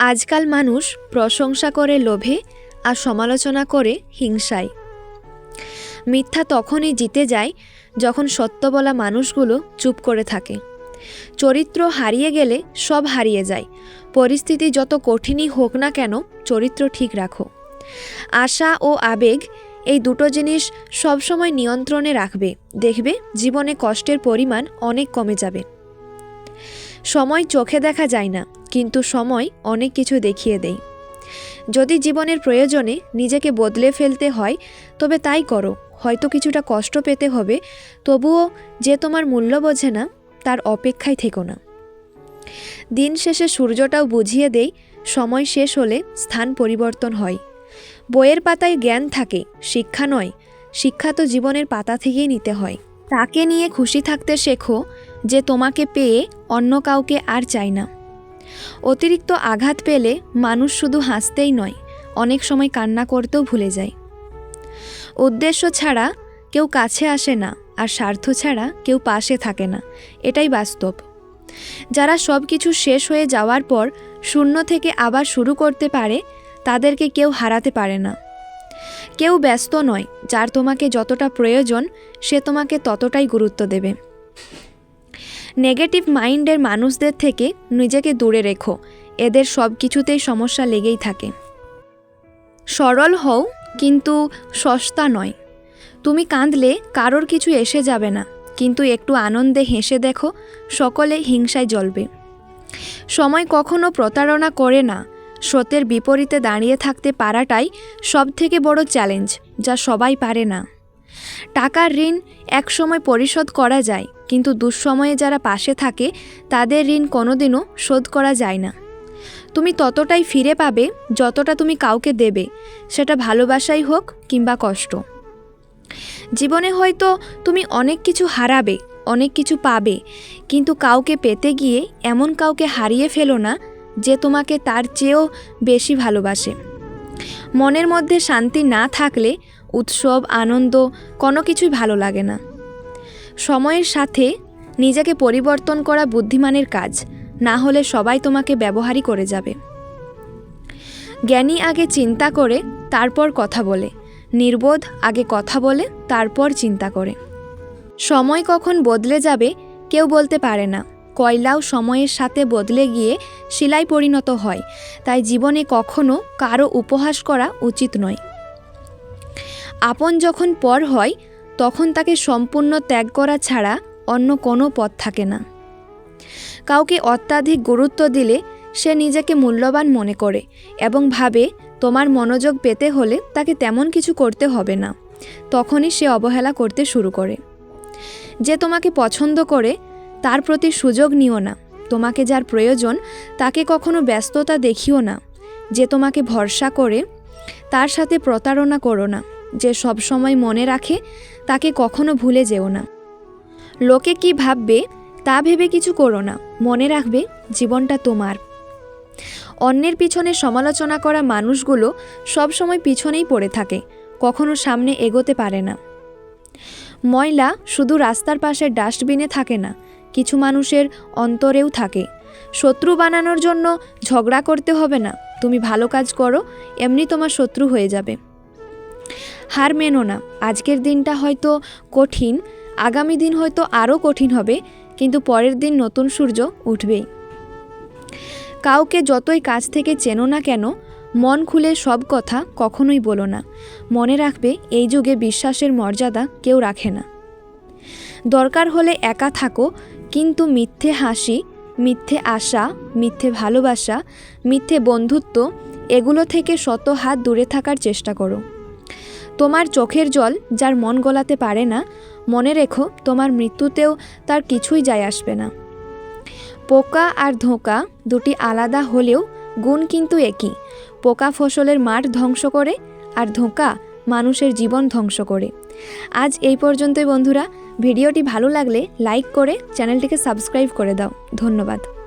আজকাল মানুষ প্রশংসা করে লোভে আর সমালোচনা করে হিংসায়। মিথ্যা তখনই জিতে যায় যখন সত্য বলা মানুষগুলো চুপ করে থাকে। চরিত্র হারিয়ে গেলে সব হারিয়ে যায়। পরিস্থিতি যত কঠিনই হোক না কেন চরিত্র ঠিক রাখো। আশা ও আবেগ এই দুটো জিনিস সবসময় নিয়ন্ত্রণে রাখবে। দেখবে জীবনে কষ্টের পরিমাণ অনেক কমে যাবে। সময় চোখে দেখা যায় না। কিন্তু সময় অনেক কিছু দেখিয়ে দেয়। যদি জীবনের প্রয়োজনে নিজেকে বদলে ফেলতে হয়, তবে তাই করো। হয়তো কিছুটা কষ্ট পেতে হবে, তবুও যে তোমার মূল্য বোঝে না, তার অপেক্ষায় থেকো না। দিন শেষে সূর্যটাও বুঝিয়ে দেয় সময় শেষ হলে স্থান পরিবর্তন হয়। বইয়ের পাতায় জ্ঞান থাকে, শিক্ষা নয়। শিক্ষা তো জীবনের পাতা থেকেই নিতে হয়। তাকে নিয়ে খুশি থাকতে শেখো যে তোমাকে পেয়ে অন্য কাউকে আর চাই না। অতিরিক্ত আঘাত পেলে মানুষ শুধু হাসতেই নয়, অনেক সময় কান্না করতেও ভুলে যায়। উদ্দেশ্য ছাড়া কেউ কাছে আসে না আর স্বার্থ ছাড়া কেউ পাশে থাকে না, এটাই বাস্তব। যারা সব কিছু শেষ হয়ে যাওয়ার পর শূন্য থেকে আবার শুরু করতে পারে, তাদেরকে কেউ হারাতে পারে না। কেউ ব্যস্ত নয়, যার তোমাকে যতটা প্রয়োজন, সে তোমাকে ততটাই গুরুত্ব দেবে। নেগেটিভ মাইন্ডের মানুষদের থেকে নিজেকে দূরে রেখো। এদের সব কিছুতেই সমস্যা লেগেই থাকে। সরল হও, কিন্তু সস্তা নয়। তুমি কাঁদলে কারোর কিছু এসে যাবে না, কিন্তু একটু আনন্দে হেসে দেখো, সকলে হিংসায় জ্বলবে। সময় কখনো প্রতারণা করে না, স্রোতের বিপরীতে দাঁড়িয়ে থাকতে পারাটাই সবথেকে বড় চ্যালেঞ্জ যা সবাই পারে না। টাকার ঋণ একসময় পরিশোধ করা যায়, কিন্তু দুঃসময়ে যারা পাশে থাকে, তাদের ঋণ কোনোদিনও শোধ করা যায় না। তুমি ততটাই ফিরে পাবে যতটা তুমি কাউকে দেবে, সেটা ভালোবাসাই হোক কিংবা কষ্ট। জীবনে হয়তো তুমি অনেক কিছু হারাবে, অনেক কিছু পাবে, কিন্তু কাউকে পেতে গিয়ে এমন কাউকে হারিয়ে ফেলো না যে তোমাকে তার চেয়েও বেশি ভালোবাসে। মনের মধ্যে শান্তি না থাকলে উৎসব, আনন্দ, কোনো কিছুই ভালো লাগে না। সময়ের সাথে নিজেকে পরিবর্তন করা বুদ্ধিমানের কাজ, না হলে সবাই তোমাকে ব্যবহারই করে যাবে। জ্ঞানী আগে চিন্তা করে, তারপর কথা বলে। নির্বোধ আগে কথা বলে, তারপর চিন্তা করে। সময় কখন বদলে যাবে, কেউ বলতে পারে না। কয়লাও সময়ের সাথে বদলে গিয়ে শিলায় পরিণত হয়। তাই জীবনে কখনো কারও উপহাস করা উচিত নয়। আপন যখন পর হয়, তখন তাকে সম্পূর্ণ ত্যাগ করা ছাড়া অন্য কোনো পথ থাকে না। কাউকে অত্যাধিক গুরুত্ব দিলে সে নিজেকে মূল্যবান মনে করে এবং ভাবে, তোমার মনোযোগ পেতে হলে তাকে তেমন কিছু করতে হবে না। তখনই সে অবহেলা করতে শুরু করে। যে তোমাকে পছন্দ করে, তার প্রতি সুযোগ নিও না। তোমাকে যার প্রয়োজন, তাকে কখনো ব্যস্ততা দেখিও না। যে তোমাকে ভরসা করে, তার সাথে প্রতারণা করো না। যে সব সময় মনে রাখে, তাকে কখনো ভুলে যেও না। লোকে কি ভাববে, তা ভেবে কিছু করো না। মনে রাখবে, জীবনটা তোমার। অন্যের পিছনে সমালোচনা করা মানুষগুলো সব সময় পিছনেই পড়ে থাকে, কখনো সামনে এগোতে পারে না। ময়লা শুধু রাস্তার পাশে ডাস্টবিনে থাকে না, কিছু মানুষের অন্তরেও থাকে। শত্রু বানানোর জন্য ঝগড়া করতে হবে না, তুমি ভালো কাজ করো, এমনি তোমার শত্রু হয়ে যাবে। হার মেনো না। আজকের দিনটা হয়তো কঠিন, আগামী দিন হয়তো আরও কঠিন হবে, কিন্তু পরের দিন নতুন সূর্য উঠবেই। কাউকে যতই কাছ থেকে চেনো না কেন, মন খুলে সব কথা কখনোই বলো না। মনে রাখবে, এই যুগে বিশ্বাসের মর্যাদা কেউ রাখে না। দরকার হলে একা থাকো, কিন্তু মিথ্যে হাসি, মিথ্যে আশা, মিথ্যে ভালোবাসা, মিথ্যে বন্ধুত্ব, এগুলো থেকে শত হাত দূরে থাকার চেষ্টা করো। তোমার চোখের জল যার মন গলাতে পারে না, মনে রেখো তোমার মৃত্যুতেও তার কিছুই যায় আসবে না। পোকা আর ধোঁকা দুটি আলাদা হলেও গুণ কিন্তু একই। পোকা ফসলের মাঠ ধ্বংস করে আর ধোঁকা মানুষের জীবন ধ্বংস করে। আজ এই পর্যন্তই বন্ধুরা। ভিডিওটি ভালো লাগলে লাইক করে চ্যানেলটিকে সাবস্ক্রাইব করে দাও। ধন্যবাদ।